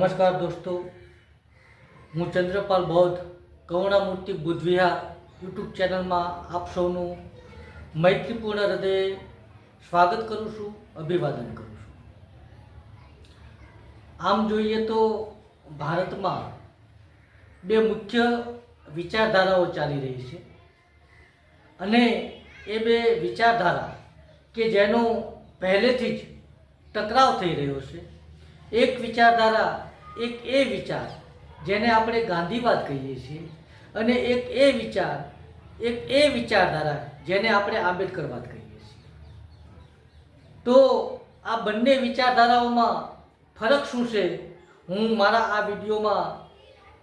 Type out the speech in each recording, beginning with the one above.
નમસ્કાર દોસ્તો. હું ચંદ્રપાલ બૌદ્ધ, કરુણામૂર્તિ બુદ્ધવિહાર યુટ્યુબ ચેનલમાં આપ સૌનું મૈત્રીપૂર્ણ હૃદયે સ્વાગત કરું છું, અભિવાદન કરું છું. આમ જોઈએ તો ભારતમાં બે મુખ્ય વિચારધારાઓ ચાલી રહી છે અને એ બે વિચારધારા કે જેનો પહેલેથી જ ટકરાવ થઈ રહ્યો છે. એક વિચારધારા એક એ વિચાર, જેને આપણે ગાંધીવાદ કહીએ છીએ, અને એક એ વિચાર, એક એ વિચારધારા જેને આપણે આંબેડકરવાદ કહીએ છીએ. તો આ બંને વિચારધારાઓમાં ફરક શું છે? હું મારા આ વિડીયોમાં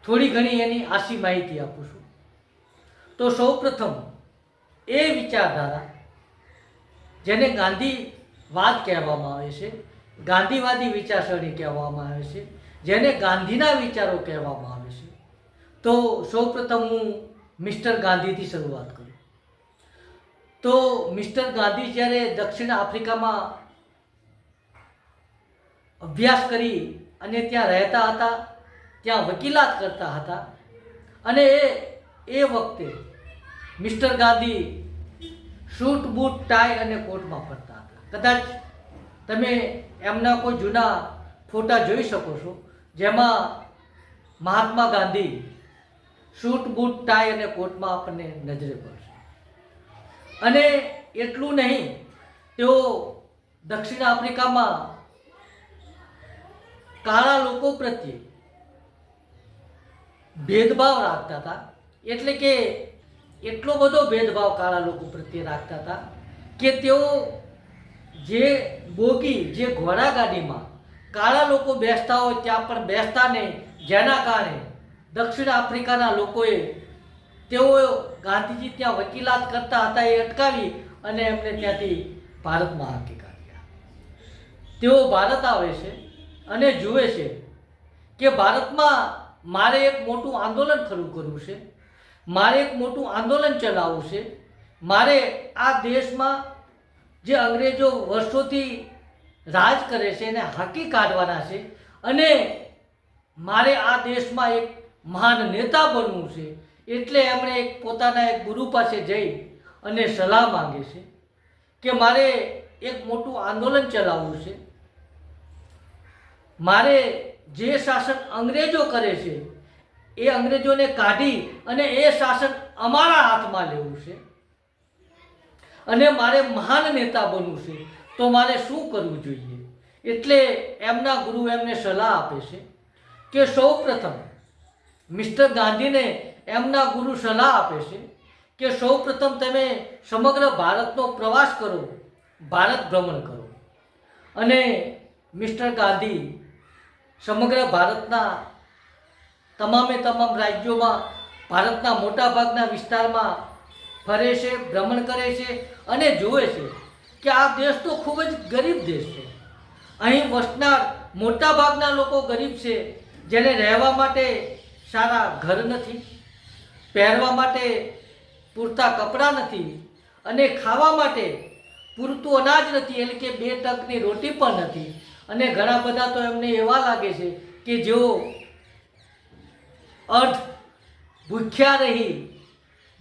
થોડી ઘણી એની આશી માહિતી આપું છું. તો સૌપ્રથમ, એ વિચારધારા જેને ગાંધીવાદ કહેવામાં આવે છે, ગાંધીવાદી વિચારસરણી કહેવામાં આવે છે જેને ગાંધીના વિચારો કહેવામાં આવે છે. તો સૌપ્રથમ હું મિસ્ટર ગાંધીથી શરૂઆત કરું. તો મિસ્ટર ગાંધી જ્યારે દક્ષિણ આફ્રિકામાં અભ્યાસ કરી અને ત્યાં રહેતા હતા, ત્યાં વકીલાત કરતા હતા અને એ એ વખતે mister Gandhi suit boot, tie અને કોટમાં ફરતા હતા. કદાચ તમે એમના કોઈ જૂના ફોટા જોઈ શકો છો. જેમાં Mahatma Gandhi suit boot tie અને કોટમાં આપણને નજરે પડશે. અને એટલું નહીં, તેઓ દક્ષિણ આફ્રિકામાં કાળા લોકો પ્રત્યે ભેદભાવ રાખતા હતા. એટલે કે એટલો બધો ભેદભાવ કાળા લોકો પ્રત્યે રાખતા હતા કે તેઓ જે બોગી, જે ઘોડાગાડીમાં કાળા લોકો બેસતા હોય ત્યાં પણ બેસતા નહીં. જેના કારણે દક્ષિણ આફ્રિકાના લોકોએ તેઓ ગાંધીજી ત્યાં વકીલાત કરતા હતા એ અટકાવી અને એમને ત્યાંથી ભારતમાં હાકી કાઢ્યા. તેઓ ભારત આવે છે અને જુએ છે કે ભારતમાં મારે એક મોટું આંદોલન ખરું કરવું છે, મારે એક મોટું આંદોલન ચલાવવું છે, મારે આ દેશમાં જે અંગ્રેજો વર્ષોથી રાજ કરે છે એને હાંકી કાઢવાના છે અને મારે આ દેશમાં એક મહાન નેતા બનવું છે એટલે એમણે એક પોતાના એક ગુરુ પાસે જઈ અને સલાહ માંગે છે કે મારે એક મોટું આંદોલન ચલાવવું છે. મારે જે શાસન અંગ્રેજો કરે છે, એ અંગ્રેજોને કાઢી અને એ શાસન અમારા હાથમાં લેવું છે. અને મારે મહાન નેતા બનવું છે. તો મારે શું કરવું જોઈએ? એટલે એમના ગુરુ એમને સલાહ આપે છે કે સૌ પ્રથમ મિસ્ટર ગાંધીને એમના ગુરુ સલાહ આપે છે કે સૌ પ્રથમ તમે સમગ્ર ભારતનો પ્રવાસ કરો, ભારત ભ્રમણ કરો. અને મિસ્ટર ગાંધી સમગ્ર ભારતના તમામે તમામ રાજ્યોમાં, ભારતના મોટા ભાગના વિસ્તારમાં ફરે છે, ભ્રમણ કરે છે અને જુએ છે કે આ દેશ તો ખૂબ જ ગરીબ દેશ છે. અહીં વસનાર મોટાભાગના લોકો ગરીબ છે, જેને રહેવા માટે સારા ઘર નથી, પહેરવા માટે પૂરતા કપડાં નથી અને ખાવા માટે પૂરતું અનાજ નથી, એટલે કે બે ટકની રોટી પણ નથી. અને ઘણા બધા તો એમને એવા લાગે છે કે જેઓ અર્ધ ભૂખ્યા રહી,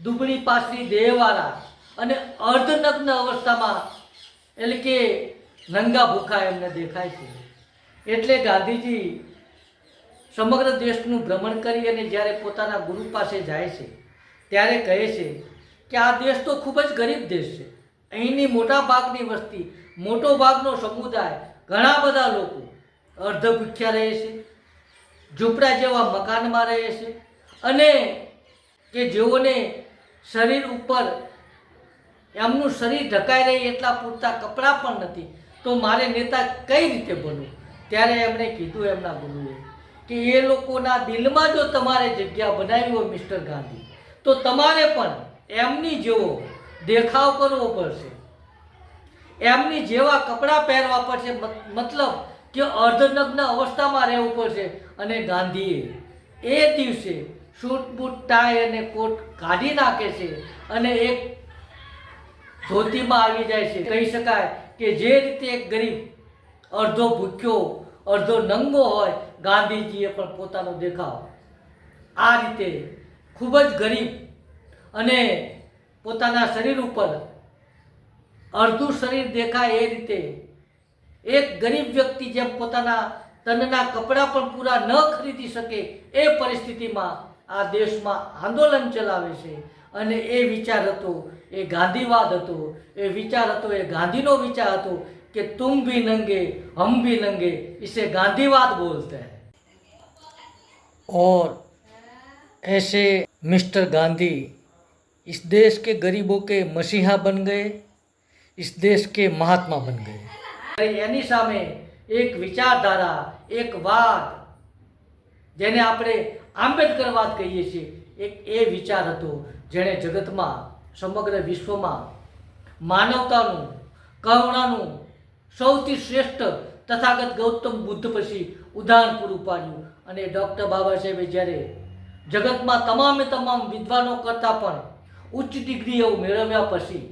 દુબળી પાસરી દેહવાળા અને અર્ધનગ્ન અવસ્થામાં એટલે કે નંગા ભૂખા એમને દેખાય છે. એટલે ગાંધીજી સમગ્ર દેશનું ભ્રમણ કરી અને જ્યારે પોતાના ગુરુ પાસે જાય છે, ત્યારે કહે છે કે આ દેશ તો ખૂબ જ ગરીબ દેશ છે. અહીંની મોટા ભાગની વસ્તી, મોટો ભાગનો સમુદાય, ઘણા બધા લોકો અર્ધ ભૂખ્યા રહે છે, ઝૂંપડા જેવા મકાનમાં રહે છે અને કે જેઓને શરીર ઉપર એમનું શરીર ઢકાઈ રહે, એટલા પૂરતા કપડાં પણ નથી. તો મારે નેતા કઈ રીતે બનવું? ત્યારે એમણે કીધું એમના ગુરુએ કે એ લોકોના દિલમાં જો તમારે જગ્યા બનાવી હોય મિસ્ટર ગાંધી, તો તમારે પણ એમની જેવો દેખાવ કરવો પડશે. એમની જેવા કપડાં પહેરવા પડશે મતલબ કે અર્ધનગ્ન અવસ્થામાં રહેવું પડશે. અને ગાંધીએ એ દિવસે સૂટ બૂટ અને કોટ કાઢી નાખે છે અને એક ધોતીમાં આવી જાય છે. કહી શકાય કે જે રીતે એક ગરીબ અડધો ભૂખ્યો, અડધો નંગો હોય, ગાંધીજીએ પણ પોતાનો દેખાવ. આ રીતે ખૂબ જ ગરીબ અને પોતાના શરીર ઉપર અડધું શરીર દેખાય એ રીતે એક ગરીબ વ્યક્તિ જેમ પોતાના તનના કપડાં પણ પૂરા ન ખરીદી શકે એ પરિસ્થિતિમાં આ દેશમાં આંદોલન ચલાવે છે. અને એ વિચાર હતો એ ગાંધીવાદ હતો એ વિચાર હતો એ ગાંધીનો વિચાર હતો કે તુમ ભી નંગે હમ ભી નંગે इसे गांधीवाद बोलते हैं और ऐसे मिस्टर गांधी इस देश के गरीबों के मसीहा बन गए इस देश के महात्मा बन गए એની સામે એક વિચારધારા એક વાદ જેને આપણે આંબેડકરવાદ કહીએ છીએ એક એ વિચાર હતો જેણે જગતમાં સમગ્ર વિશ્વમાં માનવતાનું, કરુણાનું સૌથી શ્રેષ્ઠ તથાગત ગૌતમ બુદ્ધ પછી ઉદાહરણ પૂરું પાડ્યું. અને ડૉક્ટર બાબા સાહેબે જ્યારે જગતમાં તમામે તમામ વિદ્વાનો કરતાં પણ ઉચ્ચ ડિગ્રીઓ મેળવ્યા પછી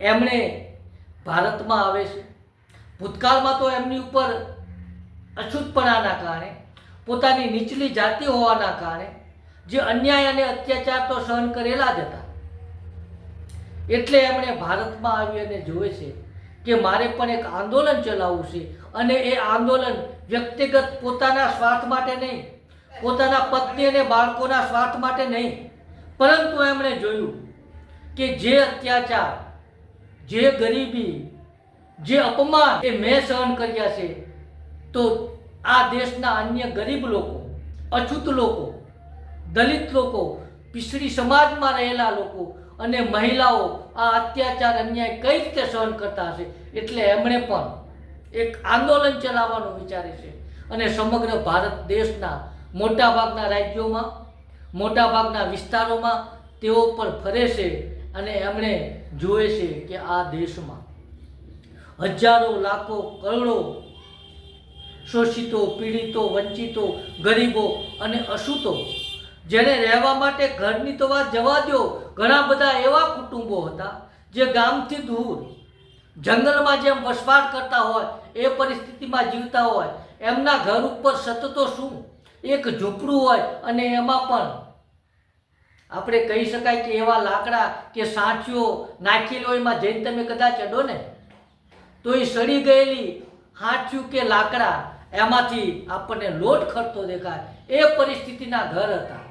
એમણે ભારતમાં આવે છે. ભૂતકાળમાં તો એમની ઉપર અછૂતપણાના કારણે, પોતાની નીચલી જાતિ હોવાના કારણે જે અન્યાય અને અત્યાચાર તો સહન કરેલા જ હતા. એટલે એમણે ભારતમાં આવી અને જોવે છે કે મારે પણ એક આંદોલન ચલાવવું છે અને એ આંદોલન વ્યક્તિગત પોતાના સ્વાર્થ માટે નહીં, પોતાના પત્ની અને બાળકોના સ્વાર્થ માટે નહીં. પરંતુ એમણે જોયું કે જે અત્યાચાર, જે ગરીબી, જે અપમાન એ મેં સહન કર્યા છે, તો આ દેશના અન્ય ગરીબ લોકો, અછૂત લોકો દલિત લોકો, પિછડી સમાજમાં રહેલા લોકો અને મહિલાઓ આ અત્યાચાર અન્યાય કઈ રીતે સહન કરતા હશે? એટલે એમણે પણ એક આંદોલન ચલાવવાનું વિચારે છે. અને સમગ્ર ભારત દેશના મોટાભાગના રાજ્યોમાં, મોટાભાગના વિસ્તારોમાં તેઓ પણ ફરે છે અને એમણે જુએ છે કે આ દેશમાં હજારો, લાખો, કરોડો શોષિતો, પીડિતો, વંચિતો, ગરીબો અને અછૂતો જેને રહેવા માટે ઘરની તો વાત જવા દો ઘણા બધા એવા કુટુંબો હતા જે ગામથી દૂર, જંગલમાં જેમ વસવાટ કરતા હોય, એ પરિસ્થિતિમાં જીવતા હોય, એમના ઘર ઉપર સતતો શું? એક ઝૂંપડું હોય અને એમાં પણ આપણે કહી શકાય કે એવા લાકડા કે સાંચીઓ નાખી લો, એમાં જઈને તમે કદાચ અડો ને. તો એ સડી ગયેલી હાંચ્યું કે લાકડા, એમાંથી આપણને લોટ ખરતો દેખાય. એ પરિસ્થિતિના ઘર હતા.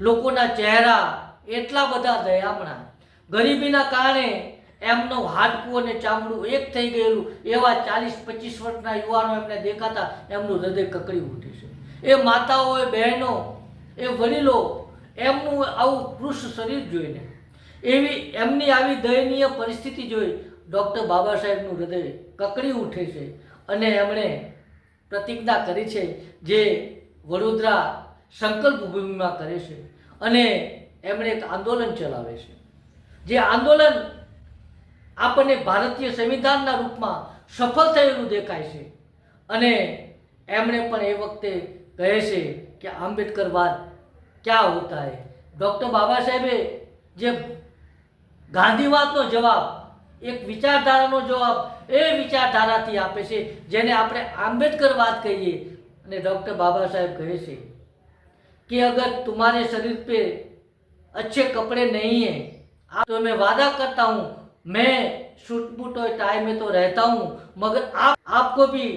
લોકોના ચહેરા એટલા બધા દયામણા. ગરીબીના કારણે એમનો હાડકું અને ચામડું એક થઈ ગયેલું. એવા ચાલીસ, પચીસ વર્ષના યુવાનો એમને દેખાતા એમનું હૃદય કકડી ઉઠે છે. એ માતાઓ, એ બહેનો, એ વડીલો, એમનું આવું કૃષ શરીર જોઈને, એવી એમની આવી દયનીય પરિસ્થિતિ જોઈ ડૉક્ટર બાબા સાહેબનું હૃદય કકડી ઉઠે છે. અને એમણે પ્રતિજ્ઞા કરી છે જે વડોદરા સંકલ્પ ભૂમિમાં કરે છે અને એમણે એક આંદોલન ચલાવે છે. જે આંદોલન આપણને ભારતીય સંવિધાનના રૂપમાં સફળ થયેલું દેખાય છે અને એમણે પણ એ વખતે કહે છે કે આંબેડકરવાદ ક્યાં હોતા હે? ડૉક્ટર બાબા સાહેબે જે ગાંધીવાદનો જવાબ, એક વિચારધારાનો જવાબ એ વિચારધારાથી આપે છે જેને આપણે આંબેડકરવાદ કહીએ અને ડૉક્ટર બાબા સાહેબ કહે છે कि अगर तुम्हारे शरीर पे अच्छे कपड़े नहीं हैं, आप तो मैं वादा करता हूँ, मैं सूट बूट और टाई में तो रहता हूँ, मगर आप, आपको भी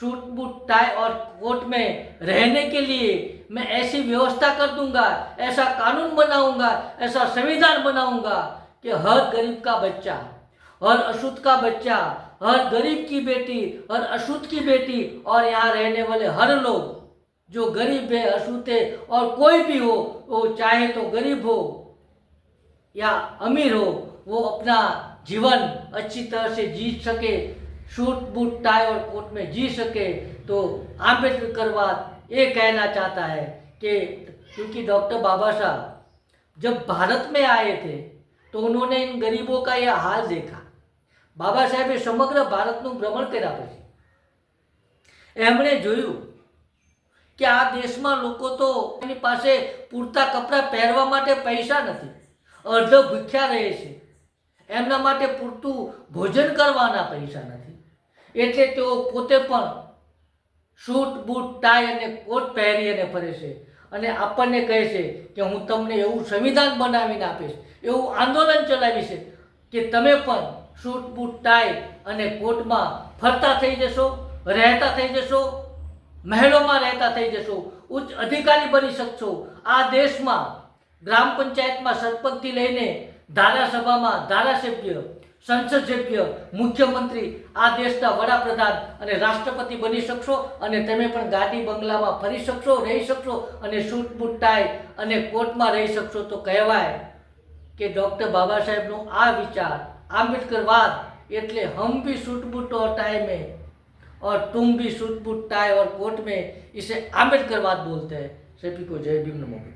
सूट बूट, टाई और कोट में रहने के लिए मैं ऐसी व्यवस्था कर दूँगा, ऐसा कानून बनाऊँगा, ऐसा संविधान बनाऊँगा कि हर गरीब का बच्चा, हर अशुद्ध का बच्चा, हर गरीब की बेटी, हर अशुद्ध की बेटी और यहाँ रहने वाले हर लोग जो गरीब है अछूत है और कोई भी हो वो चाहे तो गरीब हो या अमीर हो वो अपना जीवन अच्छी तरह से जी सके सूट बूट टाई और कोट में जी सके तो आम्बेडकरवाद ये कहना चाहता है कि क्योंकि डॉक्टर बाबा साहब जब भारत में आए थे तो उन्होंने इन गरीबों का यह हाल देखा બાબા સાહેબે સમગ્ર ભારતનું ભ્રમણ કર્યા પછી એમણે જોયું કે આ દેશમાં લોકો તો એની પાસે પૂરતા કપડાં પહેરવા માટે પૈસા નથી, અર્ધ ભૂખ્યા રહે છે. એમના માટે પૂરતું ભોજન કરવાના પૈસા નથી. એટલે તેઓ પોતે પણ સૂટ, બૂટ ટાઈ અને કોટ પહેરી અને ફરે છે. અને આપણને કહે છે કે હું તમને એવું સંવિધાન બનાવીને આપીશ, એવું આંદોલન ચલાવીશ કે તમે પણ સૂટ, બૂટ ટાઈ અને કોટમાં ફરતા થઈ જશો, રહેતા થઈ જશો મહેલોમાં રહેતા થઈ જશો, ઉચ્ચ અધિકારી બની શકશો. આ દેશમાં, ગ્રામ પંચાયતમાં સરપંચથી લઈને ધારાસભામાં ધારાસભ્ય સંસદ સભ્ય મુખ્યમંત્રી, આ દેશના વડાપ્રધાન અને રાષ્ટ્રપતિ બની શકશો અને તમે પણ ગાદી બંગલામાં ફરી શકશો, રહી શકશો અને સૂટબૂટ ટાઈ અને કોર્ટમાં રહી શકશો. તો કહેવાય કે ડૉક્ટર બાબા સાહેબનો આ વિચાર, આંબેડકરવાદ એટલે હમ બી સૂટબૂટ ટાઈમે और टाई में और तुम भी सूट बूट टाई और कोट में इसे आम्बेडकरवाद बोलते हैं सभी को जय भीम नमो बुद्धाय